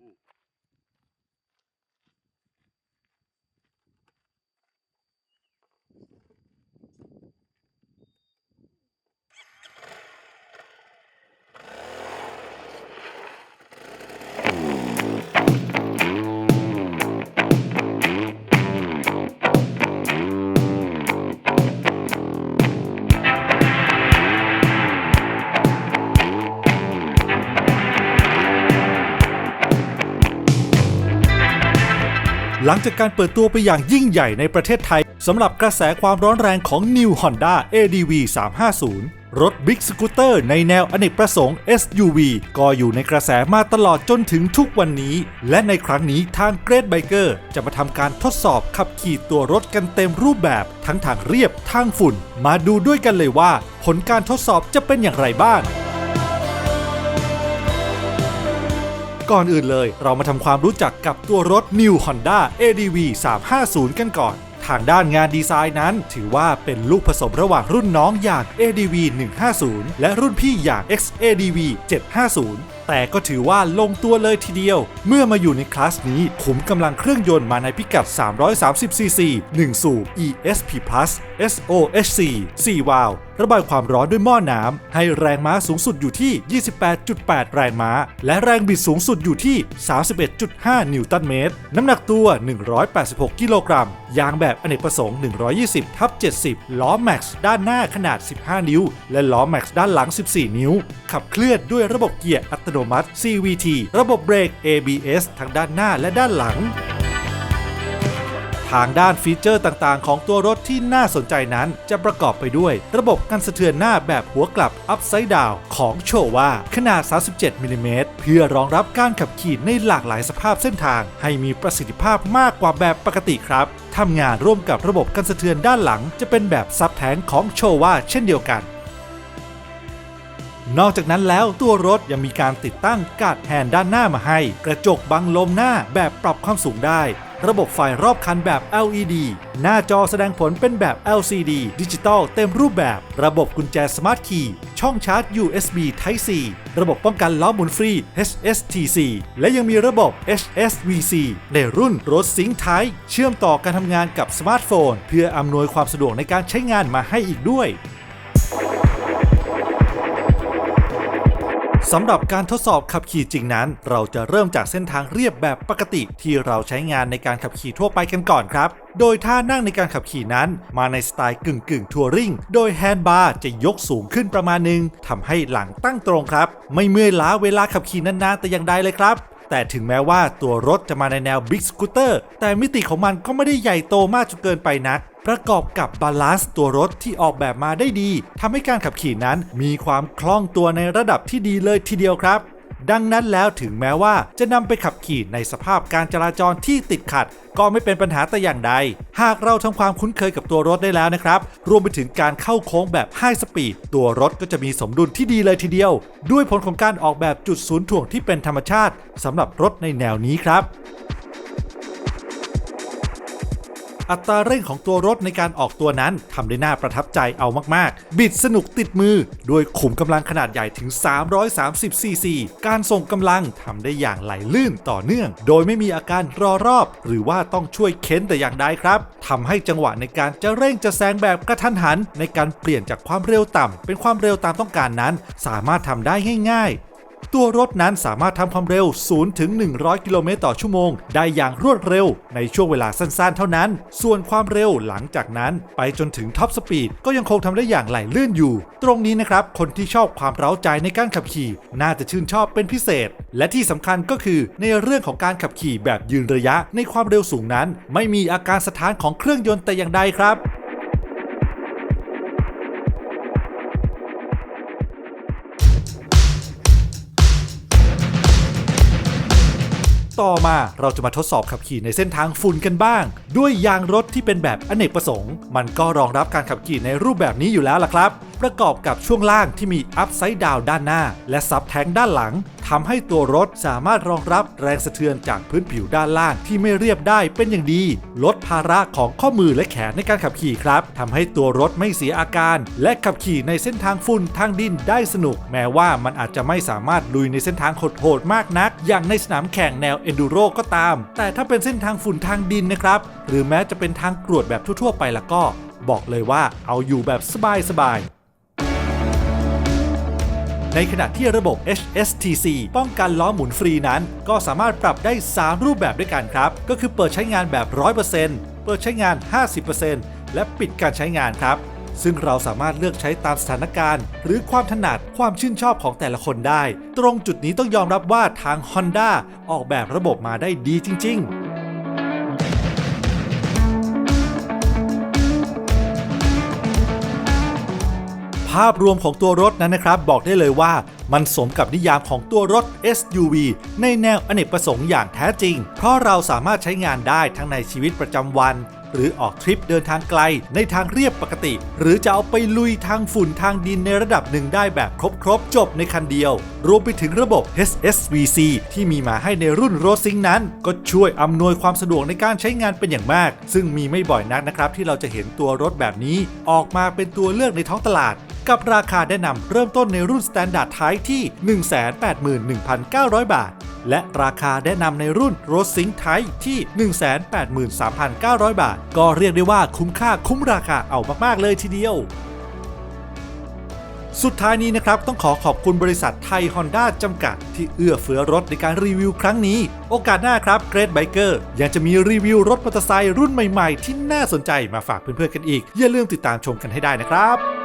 Mm. หลังจากการเปิดตัวไปอย่างยิ่งใหญ่ในประเทศไทยสำหรับกระแสความร้อนแรงของ New Honda ADV 350 รถบิ๊กสกูตเตอร์ในแนวอเนกประสงค์ SUV ก็อยู่ในกระแสมาตลอดจนถึงทุกวันนี้ และในครั้งนี้ทาง Great Biker จะมาทำการทดสอบขับขี่ตัวรถกันเต็มรูปแบบทั้งทางเรียบทางฝุ่น มาดูด้วยกันเลยว่า ผลการทดสอบจะเป็นอย่างไรบ้าง ก่อนอื่นเลย เรามาทำความรู้จักกับตัวรถ New Honda ADV 350 กันก่อน ทางด้านงานดีไซน์นั้น ถือว่าเป็นลูกผสมระหว่างรุ่นน้องอย่าง ADV 150 และรุ่นพี่อย่าง XADV 750 แต่ก็ถือว่าลงตัวเลยทีเดียว เมื่อมาอยู่ในคลาสนี้ขุมกำลังเครื่องยนต์มาในพิกัด 330 cc 1 สูบ ESP Plus SOHC 4 วาล์วระบายความร้อนด้วยหม้อน้ำ ให้แรงม้าสูงสุดอยู่ที่ 28.8 แรงม้า และแรงบิดสูงสุดอยู่ที่ 31.5 นิวตันเมตร น้ำหนักตัว 186 กิโลกรัม ยางแบบอเนกประสงค์ 120ทับ70 ล้อแม็กซ์ด้านหน้าขนาด 15 นิ้ว และล้อแม็กซ์ด้านหลัง 14 นิ้ว ขับเคลื่อนด้วยระบบเกียร์อัตโนมัติ CVT ระบบเบรก ABS ทั้งด้านหน้าและด้านหลัง ทางด้านฟีเจอร์ต่างๆ ของตัวรถที่น่าสนใจนั้นจะประกอบไปด้วย ระบบกันสะเทือนหน้าแบบหัวกลับ Upside Down ของโชว่า ขนาด 37มิลลิเมตรเพื่อรองรับการขับขี่ในหลากหลายสภาพเส้นทาง ให้มีประสิทธิภาพมากกว่าแบบปกติครับทำงานร่วมกับระบบกันสะเทือนด้านหลัง จะเป็นแบบซับแทงของโชว่าเช่นเดียวกัน นอกจากนั้นแล้วตัวรถยังมีการติดตั้งกาดแฮนด์ด้านหน้ามาให้ กระจกบังลมหน้าแบบปรับความสูงได้ ระบบไฟรอบคันแบบ LED หน้าจอแสดงผลเป็นแบบ LCD ดิจิตอลเต็มรูปแบบ ระบบกุญแจสมาร์ทคีย์ช่องชาร์จ USB Type C ระบบป้องกันล้อหมุนฟรี HSTC และยังมีระบบ HSVC ในรุ่นรถซิงค์ไทเชื่อมต่อการทำงานกับสมาร์ทโฟน เพื่ออำนวยความสะดวกในการใช้งานมาให้อีกด้วย สำหรับการทดสอบขับขี่จริงนั้น เราจะเริ่มจากเส้นทางเรียบแบบปกติที่เราใช้งานในการขับขี่ทั่วไปกันก่อนครับ โดยท่านั่งในการขับขี่นั้น มาในสไตล์กึ่งกึ่งทัวริงโดยแฮนด์บาร์จะยกสูงขึ้นประมาณหนึงทำให้หลังตั้งตรงครับ ไม่เมื่อยล้าเวลาขับขี่นานๆแต่อย่างใดเลยครับ แต่ถึงแม้ว่าตัวรถจะมาในแนวบิ๊กสกูตเตอร์แต่มิติของมันก็ไม่ได้ใหญ่โตมากจนเกินไปนัก ประกอบกับบาลานซ์ตัวรถที่ออกแบบมาได้ดีทำให้การขับขี่นั้นมีความคล่องตัวในระดับที่ดีเลยทีเดียวครับ ดังนั้นแล้วถึงแม้ว่าจะนำไปขับขี่ในสภาพการจราจรที่ติดขัด ก็ไม่เป็นปัญหาแต่อย่างใด หากเราทำความคุ้นเคยกับตัวรถได้แล้วนะครับ รวมไปถึงการเข้าโค้งแบบไฮสปีดตัวรถก็จะมีสมดุลที่ดีเลยทีเดียว ด้วยผลของการออกแบบจุดศูนย์ถ่วงที่เป็นธรรมชาติสำหรับรถในแนวนี้ครับ อัตราเร่งของตัวรถในการออกตัวนั้นทำได้น่าประทับใจเอามากๆ บิดสนุกติดมือ ด้วยขุมกำลังขนาดใหญ่ถึง 330ซีซีการส่งกำลังทำได้อย่างไหลลื่นต่อเนื่อง โดยไม่มีอาการรอรอบ หรือว่าต้องช่วยเค้นแต่อย่างใดครับทำให้จังหวะในการจะเร่งจะแซงแบบกระทันหัน ในการเปลี่ยนจากความเร็วต่ำเป็นความเร็วตามต้องการนั้น สามารถทำได้ง่ายๆ ตัวรถนั้นสามารถทำความเร็ว 0 ถึง 100 กิโลเมตรต่อชั่วโมง ได้อย่างรวดเร็ว ในช่วงเวลาสั้นๆ เท่านั้น ส่วนความเร็วหลังจากนั้น ไปจนถึงท็อปสปีดก็ยังคงทำได้อย่างไหลลื่นอยู่ ตรงนี้นะครับ คนที่ชอบความเร้าใจในการขับขี่ น่าจะชื่นชอบเป็นพิเศษ และที่สำคัญก็คือในเรื่องของการขับขี่แบบยืนระยะ ในความเร็วสูงนั้น ไม่มีอาการสะท้านของเครื่องยนต์แต่อย่างใดครับ ต่อมา เราจะมาทดสอบขับขี่ในเส้นทางฝุ่นกันบ้าง ด้วยยางรถที่เป็นแบบอเนกประสงค์ มันก็รองรับการขับขี่ในรูปแบบนี้อยู่แล้วล่ะครับ ประกอบกับช่วงล่างที่มีอัพไซด์ดาวด้านหน้า และซับแท้งด้านหลังทำให้ตัวรถสามารถรองรับแรงสะเทือนจากพื้นผิวด้านล่างที่ไม่เรียบได้เป็นอย่างดี ลดภาระของข้อมือและแขนในการขับขี่ครับทำให้ตัวรถไม่เสียอาการ และขับขี่ในเส้นทางฝุ่นทางดินได้สนุก แม้ว่ามันอาจจะไม่สามารถลุยในเส้นทางโหดๆมากนัก อย่างในสนามแข่งแนวเอนดูโรก็ตาม แต่ถ้าเป็นเส้นทางฝุ่นทางดินนะครับหรือแม้จะเป็นทางกรวดแบบทั่วๆ ไปแล้วก็ บอกเลยว่าเอาอยู่แบบสบายๆ ในขณะที่ระบบ HSTC ป้องกันล้อหมุนฟรีนั้น ก็สามารถปรับได้ 3 รูปแบบด้วยกันครับ ก็คือเปิดใช้งานแบบ 100%เปิดใช้งาน 50%และปิดการใช้งานครับ ซึ่งเราสามารถเลือกใช้ตามสถานการณ์ หรือความถนัดความชื่นชอบของแต่ละคนได้ ตรงจุดนี้ต้องยอมรับว่าทาง Honda ออกแบบระบบมาได้ดีจริง ๆ ภาพรวมของตัวรถนั้นนะครับ บอกได้เลยว่ามันสมกับนิยามของตัวรถ SUV ในแนวอเนกประสงค์อย่างแท้จริง เพราะเราสามารถใช้งานได้ทั้งในชีวิตประจำวัน หรือออกทริปเดินทางไกลในทางเรียบปกติ หรือจะเอาไปลุยทางฝุ่นทางดินในระดับหนึ่งได้แบบครบๆจบในคันเดียว รวมไปถึงระบบ HSVC ที่มีมาให้ในรุ่น r o s i n g นั้น ก็ช่วยอำนวยความสะดวกในการใช้งานเป็นอย่างมาก ซึ่งมีไม่บ่อยนักนะครับที่เราจะเห็นตัวรถแบบนี้ ออกมาเป็นตัวเลือกในท้องตลาด กับราคาแนะนำเริ่มต้นในรุ่น Standard Type ที่ 181,900 บาท และราคาแนะนำในรุ่น r o s i n g Type ที่ 183,900 บาท ก็เรียกได้ว่าคุ้มค่าคุ้มราคาเอามาก ๆ เลยทีเดียวสุดท้ายนี้นะครับ ต้องขอขอบคุณบริษัทไทยฮอนด้าจำกัด ที่เอื้อเฟื้อรถในการรีวิวครั้งนี้ โอกาสหน้าครับเกรดไบเกอร์ยังจะมีรีวิวรถมอเตอร์ไซค์รุ่นใหม่ๆ ที่น่าสนใจมาฝากเพื่อนๆกันอีก อย่าลืมติดตามชมกันให้ได้นะครับ